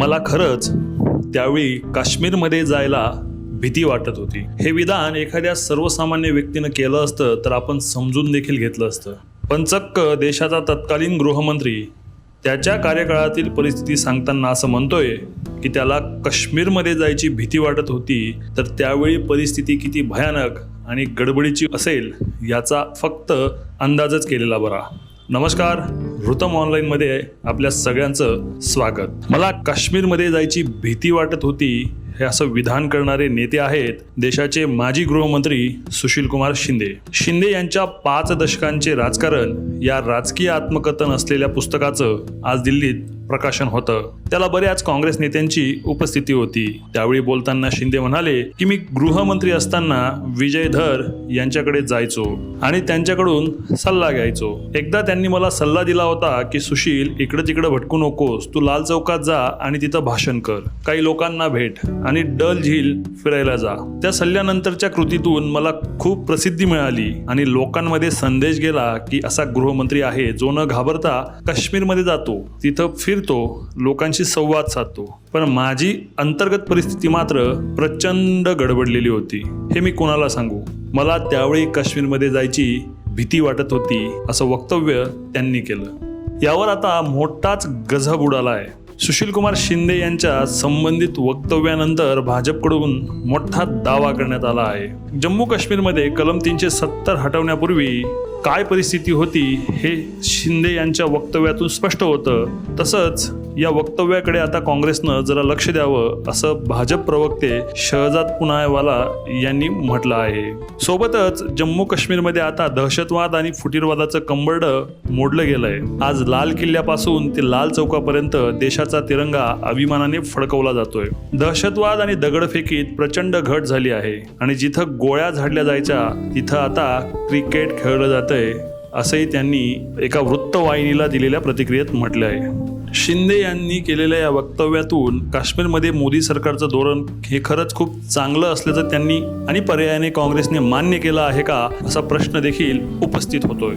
मला खरंच त्यावेळी काश्मीरमध्ये जायला भीती वाटत होती. हे विधान एखाद्या सर्वसामान्य व्यक्तीनं केलं असतं तर आपण समजून देखील घेतलं असतं. पण चक्क देशाचा तत्कालीन गृहमंत्री त्याच्या कार्यकाळातील परिस्थिती सांगताना असं म्हणतोय की त्याला काश्मीरमध्ये जायची भीती वाटत होती तर त्यावेळी परिस्थिती किती भयानक आणि गडबडीची असेल याचा फक्त अंदाजच केलेला बरा. नमस्कार. ऋतम ऑनलाईनमध्ये आपल्या सगळ्यांचं स्वागत. मला काश्मीरमध्ये जायची भीती वाटत होती हे असं विधान करणारे नेते आहेत देशाचे माजी गृहमंत्री सुशील कुमार शिंदे. शिंदे यांच्या पाच दशकांचे राजकारण या राजकीय आत्मकथन असलेल्या पुस्तकाचं आज दिल्लीत प्रकाशन होतं. त्याला बऱ्याच काँग्रेस नेत्यांची उपस्थिती होती. त्यावेळी बोलताना शिंदे म्हणाले की मी गृहमंत्री असताना विजय धर यांच्याकडे जायचो आणि त्यांच्याकडून सल्ला घ्यायचो. एकदा त्यांनी मला सल्ला दिला होता की सुशील इकडे तिकडे भटकू नकोस. तू लाल चौकात जा आणि तिथं भाषण कर. काही लोकांना भेट आणि डल झील फिरायला जा. त्या सल्ल्यानंतरच्या कृतीतून मला खूप प्रसिद्धी मिळाली आणि लोकांमध्ये संदेश गेला की असा गृहमंत्री आहे जो न घाबरता काश्मीरमध्ये जातो. तिथं फिर फिरतो लोकांशी संवाद साधतो. पण माझी अंतर्गत परिस्थिती मात्र प्रचंड गडबडलेली होती. हे मी कोणाला सांगू? मला त्यावेळी काश्मीरमध्ये जायची भीती वाटत होती असं वक्तव्य त्यांनी केलं. यावर आता मोठाच गजब उडाला आहे. सुशील कुमार शिंदे यांच्या संबंधित वक्तव्यानंतर भाजपकडून मोठा दावा करण्यात आला आहे. जम्मू काश्मीरमध्ये कलम तीनशे सत्तर हटवण्यापूर्वी काय परिस्थिती होती हे शिंदे यांच्या वक्तव्यातून स्पष्ट होतं. तसंच या वक्तव्याकडे आता काँग्रेसनं जरा लक्ष द्यावं असं भाजप प्रवक्ते शहजाद पुनायवाला यांनी म्हटलं आहे. सोबतच जम्मू काश्मीरमध्ये आता दहशतवाद आणि फुटीरवादाचं कंबर्ड मोडलं गेलंय. आज लाल किल्ल्यापासून ते लाल चौकापर्यंत देशाचा तिरंगा अभिमानाने फडकवला जातोय. दहशतवाद आणि दगडफेकीत प्रचंड घट झाली आहे आणि जिथं गोळ्या झाडल्या जायच्या तिथं आता क्रिकेट खेळलं जातंय असंही त्यांनी एका वृत्तवाहिनीला दिलेल्या प्रतिक्रियेत म्हटलं आहे शिंदे यांनी केलेल्या या वक्तव्यातून काश्मीरमध्ये मोदी सरकारचं धोरण हे खरंच खूप चांगलं असल्याचं त्यांनी आणि पर्यायाने काँग्रेसने मान्य केलं आहे का असा प्रश्न देखील उपस्थित होतोय.